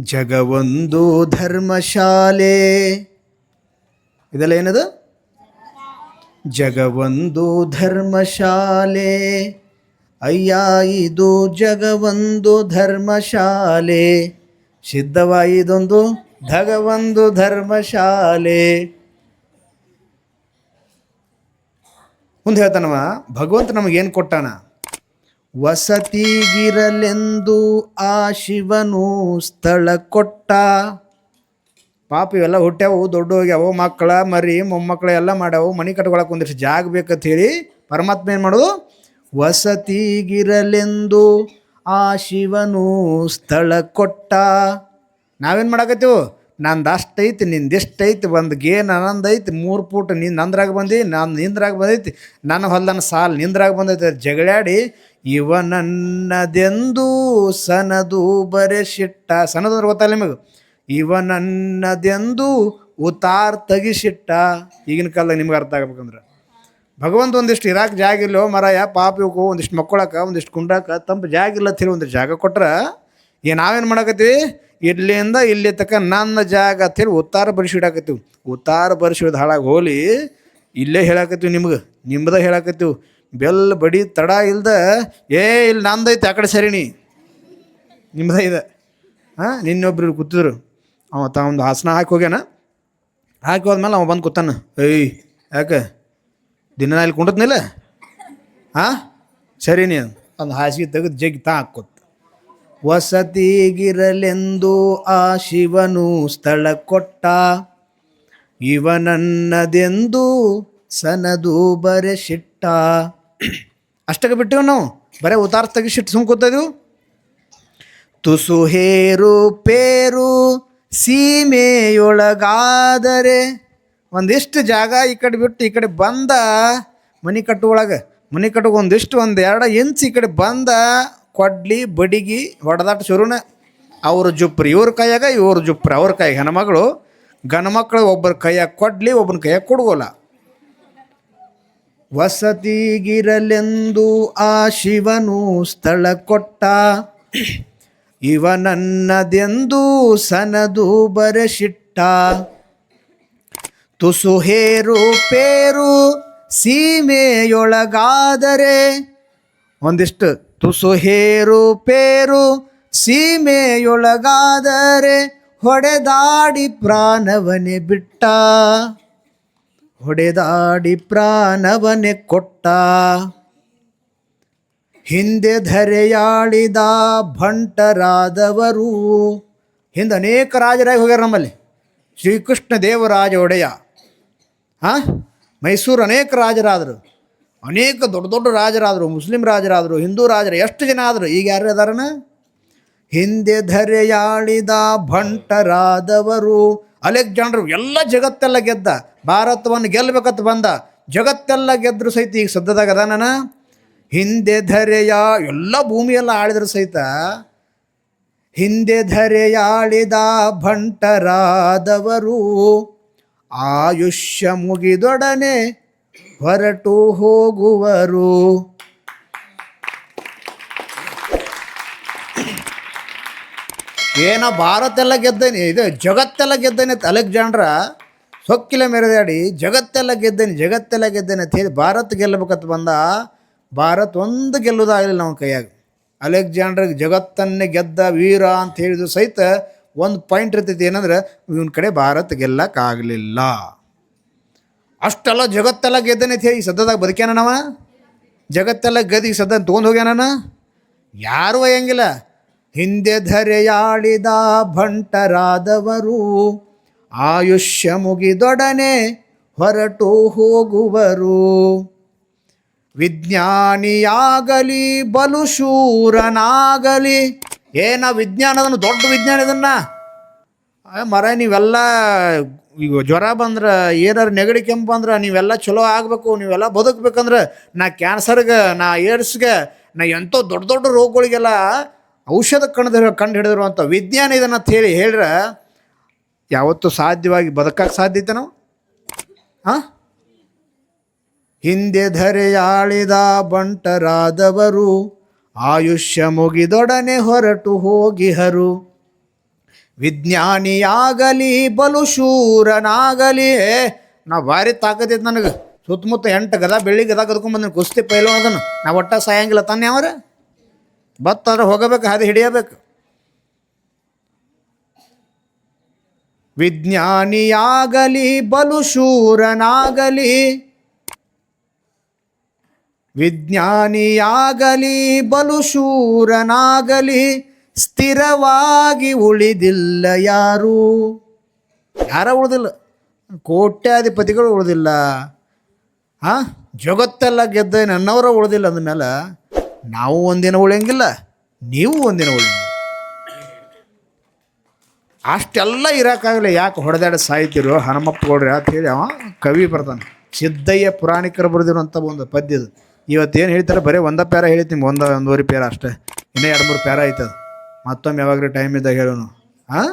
ಜಗವೊಂದು ಧರ್ಮಶಾಲೆ. ಇದೆಲ್ಲ ಏನದು? ಜಗವೊಂದು ಧರ್ಮಶಾಲೆ. ಅಯ್ಯ, ಇದು ಜಗವೊಂದು ಧರ್ಮಶಾಲೆ. ಸಿದ್ಧವಾಯಿದೊಂದು ಧಗವೊಂದು ಧರ್ಮಶಾಲೆ. ಮುಂದೆ ಹೇಳ್ತಾನವ, ಭಗವಂತ ನಮಗೇನು ಕೊಟ್ಟಾನ? ವಸತಿಗಿರಲೆಂದು ಆ ಶಿವನು ಸ್ಥಳ ಕೊಟ್ಟ. ಪಾಪ ಇವೆಲ್ಲ ಹುಟ್ಟ್ಯಾವು ದೊಡ್ಡ ಹೋಗ್ಯಾವು ಮಕ್ಕಳ ಮರಿ, ಮೊಮ್ಮಕ್ಕಳ ಎಲ್ಲ ಮಾಡ್ಯಾವು, ಮನೆ ಕಟ್ಕೊಳಕ್ಕೆ ಒಂದಿಷ್ಟು ಜಾಗ ಬೇಕಂತ ಹೇಳಿ ಪರಮಾತ್ಮ ಏನು ಮಾಡೋದು? ವಸತಿಗಿರಲೆಂದು ಆ ಶಿವನು ಸ್ಥಳ ಕೊಟ್ಟ. ನಾವೇನು ಮಾಡಾಕತ್ತೀವು? ನಂದು ಅಷ್ಟೈತಿ ನಿಂದಿಷ್ಟೈತಿ, ಒಂದು ಗೇನ್ ನನ್ನಂದೈತಿ ಮೂರು ಫೂಟ್ ನಿಂದು ನಂದ್ರಾಗ ಬಂದಿ ನಾನು ನಿಂದ್ರಾಗ ಬಂದೈತಿ, ನನ್ನ ಹೊಲ್ದನ ಸಾಲ್ ನಿಂದ್ರಾಗ ಬಂದೈತಿ, ಜಗಳಾಡಿ ಇವ ನನ್ನದೆಂದು ಸನದು ಬರೆಸಿಟ್ಟ, ಸನದು ಅಂದ್ರೆ ಗೊತ್ತಲ್ಲ ನಿಮಗೆ? ಇವನನ್ನದೆಂದೂ ಉತಾರ್ ತಗಿಸಿಟ್ಟ. ಈಗಿನ ಕಾಲದಾಗ ನಿಮ್ಗೆ ಅರ್ಥ ಆಗ್ಬೇಕಂದ್ರೆ. ಭಗವಂತ ಒಂದಿಷ್ಟು ಇರಾಕ್ ಜಾಗ ಇಲ್ಲೋ, ಮರಾಯ, ಪಾಪ ಇವಕ್ಕೂ ಒಂದಿಷ್ಟು ಮಕ್ಕಳಕ್ಕೆ ಒಂದಿಷ್ಟು ಕುಂಡಾಕ, ತಂಪು ಜಾಗ ಇಲ್ಲ ತಿರು ಒಂದು ಜಾಗ ಕೊಟ್ರೆ ಏ ನಾವೇನು ಮಾಡಕತ್ತೀವಿ? ಇಲ್ಲಿಂದ ಇಲ್ಲಿ ತಕ್ಕ ನನ್ನ ಜಾಗ ಅಂತೇಳಿ ಉತ್ತಾರ ಬರ್ಸಿಡಾಕತ್ತೀವಿ ಉತ್ತಾರ ಬರ್ಸಿಡೋದು ಹಾಳಾಗಿ ಹೋಲಿ ಇಲ್ಲೇ ಹೇಳಾಕತ್ತೀವಿ ನಿಮ್ಗೆ. ನಿಮ್ದ ಹೇಳಾಕತ್ತೀವಿ. ಬೆಲ್ ಬಡಿ ತಡ ಇಲ್ದ, ಏ, ಇಲ್ಲಿ ನಂದೈತೆ ಆ ಕಡೆ ಸರಿಣಿ ನಿಮ್ದ ಇದೆ. ಹಾಂ, ನಿನ್ನೊಬ್ರು ಕೂತಿದ್ರು. ಅವ ತಾವೊಂದು ಒಂದು ಹಾಸನ ಹಾಕಿ ಹೋಗ್ಯಾನ. ಹಾಕಿ ಹೋದ್ಮೇಲೆ ಅವ ಬಂದು ಕೂತಾನ. ಏಯ್, ಯಾಕೆ? ದಿನ ಇಲ್ಲಿ ಕುಂಡತ್ನಿಲ್ಲ ಹಾಂ, ಸರಿ ನೀ. ಒಂದು ಹಾಸಿಗೆ ತೆಗೆದು ಜಗ್ಗಿ ತಾ ಹಾಕೋತ್ ವಸತಿಗಿರಲೆಂದು ಆ ಶಿವನು ಸ್ಥಳ ಕೊಟ್ಟ. ಇವನನ್ನದೆಂದು ಸನದು ಬರೆ ಶಿಟ್ಟ ಅಷ್ಟಕ್ಕೆ ಬಿಟ್ಟಿವ ನಾವು? ಬರೇ ಉತಾರ ತೆಗಿಸಿಟ್ಟು ಸುಮ್ ತುಸು ಹೇರು ಪೇರು ಸೀಮೆಯೊಳಗಾದರೆ ಒಂದಿಷ್ಟು ಜಾಗ ಈ ಕಡೆ ಬಿಟ್ಟು ಈ ಕಡೆ ಬಂದ ಮನೆ ಕಟ್ಟುವೊಳಗೆ ಮನೆ ಕಟ್ಟುಗೆ ಒಂದಿಷ್ಟು ಒಂದು ಎರಡು ಇಂಚ್ ಈ ಕಡೆ ಬಂದ ಕೊಡ್ಲಿ, ಬಡಿಗಿ ಹೊಡೆದಾಟ ಶುರುನ ಅವ್ರ ಜುಪ್ರಿ, ಇವ್ರ ಕೈಯಾಗ ಇವ್ರ ಜುಪ್ರಿ, ಅವ್ರ ಕೈಯಾಗ ಹೆಣ್ಮಗಳು ಗಣಮಕ್ಕಳು ಒಬ್ಬರ ಕೈಯಾಗ ಕೊಡ್ಲಿ, ಒಬ್ಬನ ಕೈಯಾಗ ಕೊಡುವಲ್ಲ ವಸತಿಗಿರಲೆಂದು ಆ ಶಿವನು ಸ್ಥಳ ಕೊಟ್ಟ. ಇವನನ್ನದೆಂದು ಸನದು ಬರೆಸಿಟ್ಟ. ತುಸು ಹೇರು ಪೇರು ಸೀಮೆಯೊಳಗಾದರೆ. ಒಂದಿಷ್ಟು ತುಸು ಹೇರು ಪೇರು ಸೀಮೆಯೊಳಗಾದರೆ ಹೊಡೆದಾಡಿ ಪ್ರಾಣವನೆ ಬಿಟ್ಟ. ಹೊಡೆದಾಡಿ ಪ್ರಾಣವನೆ ಕೊಟ್ಟ. ಹಿಂದೆ ಧರೆಯಾಡಿದ ಭಂಟರಾದವರು. ಹಿಂದೆ ಅನೇಕ ರಾಜರಾಗಿ ಹೋಗ್ಯಾರ ನಮ್ಮಲ್ಲಿ. ಶ್ರೀಕೃಷ್ಣ ದೇವರಾಜ ಒಡೆಯ. ಹಾಂ ಮೈಸೂರು ಅನೇಕ ರಾಜರಾದರು. ಅನೇಕ ದೊಡ್ಡ ದೊಡ್ಡ ರಾಜರಾದರು, ಮುಸ್ಲಿಂ ರಾಜರಾದರು, ಹಿಂದೂ ರಾಜರು, ಎಷ್ಟು ಜನ ಆದರು? ಈಗ ಯಾರು ಅದಾರನ ಹಿಂದೆ ಧರೆಯಾಳಿದ ಭಂಟರಾದವರು. ಅಲೆಕ್ಸಾಂಡರ್ ಎಲ್ಲ ಜಗತ್ತೆಲ್ಲ ಗೆದ್ದ. ಭಾರತವನ್ನು ಗೆಲ್ಲಬೇಕಂತ ಬಂದ. ಜಗತ್ತೆಲ್ಲ ಗೆದ್ರು ಸಹಿತ ಈಗ ಸದ್ಯದಾಗ ಅದಾನ ಹಿಂದೆ ಧರೆಯ ಎಲ್ಲ ಭೂಮಿಯೆಲ್ಲ ಆಳಿದ್ರು ಸಹಿತ. ಹಿಂದೆ ಧರೆಯಾಳಿದ ಭಂಟರಾದವರು. ಆಯುಷ್ಯ ಮುಗಿದೊಡನೆ ಹೊರಟು ಹೋಗುವರು. ಏನೋ ಭಾರತ ಎಲ್ಲ ಗೆದ್ದೇನೆ, ಇದು ಜಗತ್ತೆಲ್ಲ ಗೆದ್ದೇನೆ ಅಂತ ಅಲೆಕ್ಸಾಂಡ್ರ ಸೊಕ್ಕಿಲ ಮೆರೆದಾಡಿ, ಜಗತ್ತೆಲ್ಲ ಗೆದ್ದೇನೆ ಜಗತ್ತೆಲ್ಲ ಗೆದ್ದೇನೆ ಅಂತ ಹೇಳಿ ಭಾರತ ಗೆಲ್ಲಬೇಕಂತ ಬಂದ, ಭಾರತ ಒಂದು ಗೆಲ್ಲುವುದಾಗಲಿಲ್ಲ ನಮ್ಮ ಕೈಯಾಗ. ಅಲೆಕ್ಸಾಂಡ್ರಿಗೆ ಜಗತ್ತನ್ನೇ ಗೆದ್ದ ವೀರ ಅಂತ ಹೇಳಿದ್ರು ಸಹಿತ ಒಂದು ಪಾಯಿಂಟ್ ಇರ್ತೈತಿ, ಏನಂದ್ರೆ ಇವನ ಕಡೆ ಭಾರತ ಗೆಲ್ಲಕ್ಕಾಗಲಿಲ್ಲ ಅಷ್ಟೆಲ್ಲ ಜಗತ್ತೆಲ್ಲ ಗೆದ್ದೇನೆ ಹೇಳಿ ಸದ್ಯದಾಗ ಬದುಕ್ಯಾನ ನಾವ? ಜಗತ್ತೆಲ್ಲ ಗದಿ ಸದ್ದ ತೊಗೊಂಡು ಹೋಗ್ಯಾನ ಯಾರು ಒಯ್ಯಂಗಿಲ್ಲ. ಹಿಂದೆ ಧರೆಯಾಳಿದ ಭಂಟರಾದವರು, ಆಯುಷ್ಯ ಮುಗಿದೊಡನೆ ಹೊರಟು ಹೋಗುವರು. ವಿಜ್ಞಾನಿಯಾಗಲಿ ಬಲು ಶೂರನಾಗಲಿ ಏನ ವಿಜ್ಞಾನ ಅದನ್ನು, ದೊಡ್ಡ ವಿಜ್ಞಾನ ಇದನ್ನ? ಮರ, ನೀವೆಲ್ಲ ಈಗ ಜ್ವರ ಬಂದ್ರೆ ಏನಾರು ನೆಗಡಿ ಕೆಂಪು ಅಂದ್ರೆ ನೀವೆಲ್ಲ ಚಲೋ ಆಗಬೇಕು, ನೀವೆಲ್ಲ ಬದುಕಬೇಕಂದ್ರೆ ನಾ ಕ್ಯಾನ್ಸರ್ಗೆ ನಾ ಏಡ್ಸ್ಗೆ ನಾ ಎಂಥೋ ದೊಡ್ಡ ದೊಡ್ಡ ರೋಗಗಳಿಗೆಲ್ಲ ಔಷಧ ಕಂಡು ಕಂಡು ಹಿಡಿದಿರುವಂಥ ವಿಜ್ಞಾನ ಇದನ್ನು ಹೇಳಿ ಹೇಳ್ರೆ? ಯಾವತ್ತೂ ಸಾಧ್ಯವಾಗಿ ಬದುಕಕ್ಕೆ ಸಾಧ್ಯತೆ ನಾವು? ಹಾಂ ಹಿಂದೆ ಧರೆಯಾಳಿದ ಬಂಟರಾದವರು ಆಯುಷ್ಯ ಮುಗಿದೊಡನೆ ಹೊರಟು ಹೋಗಿಹರು. ವಿಜ್ಞಾನಿಯಾಗಲಿ ಬಲು ಶೂರನಾಗಲಿ ನಾ ಭಾರಿ ತಾಕತ್ತೈತೆ ನನಗೆ. ಸುತ್ತಮುತ್ತ ಎಂಟು ಗದ, ಬೆಳ್ಳಿ ಗದ ಕದ್ಕೊಂಬಂದಿನಿ ಕುಸ್ತಿ ಪೈಲು ಅದನ್ನು ನಾ ಒಟ್ಟ ಸಾಯಂಗಿಲ್ಲ ತಾನೇ ಅವ್ರ. ಬತ್ತಾದ್ರೆ ಹೋಗಬೇಕು, ಹಾದಿ ಹಿಡಿಯಬೇಕು. ವಿಜ್ಞಾನಿಯಾಗಲಿ ಬಲು ಶೂರನಾಗಲಿ ವಿಜ್ಞಾನಿಯಾಗಲಿ ಬಲು ಶೂರನಾಗಲಿ ಸ್ಥಿರವಾಗಿ ಉಳಿದಿಲ್ಲ ಯಾರು. ಯಾರ ಉಳಿದಿಲ್ಲ? ಕೋಟ್ಯಾಧಿಪತಿಗಳು ಉಳಿದಿಲ್ಲ. ಹಾಂ ಜಗತ್ತೆಲ್ಲ ಗೆದ್ದ ನನ್ನವರ ಉಳಿದಿಲ್ಲ ಅಂದಮೇಲೆ ನಾವು ಒಂದಿನ ಉಳಿಯಂಗಿಲ್ಲ, ನೀವು ಒಂದಿನ ಉಳಿಯಂಗಿಲ್ಲ. ಅಷ್ಟೆಲ್ಲ ಇರೋಕ್ಕಾಗಲ್ಲ ಯಾಕೆ ಹೊಡೆದಾಡ ಸಾಯ್ತಿರೋ ಅಂತ ಹೇಳಿ ಅವ ಕವಿ ಬರ್ತಾನೆ. ಸಿದ್ದಯ್ಯ ಪುರಾಣಿಕರು ಬರೆದಿರುವಂಥ ಒಂದು ಪದ್ಯ ಇದು. ಇವತ್ತೇನು ಹೇಳ್ತಾರೆ ಬರೀ ಒಂದ ಪ್ಯಾರ ಹೇಳ್ತೀನಿ ಒಂದು, ಒಂದೂವರೆ ಪ್ಯಾರ ಅಷ್ಟೇ. ಇನ್ನೂ ಎರಡು ಮೂರು ಪ್ಯಾರ ಐತದ ಮತ್ತೊಮ್ಮೆ ಯಾವಾಗಲೂ ಟೈಮ್ ಇದ್ದಾಗ ಹೇಳೋನು. ಹಾಂ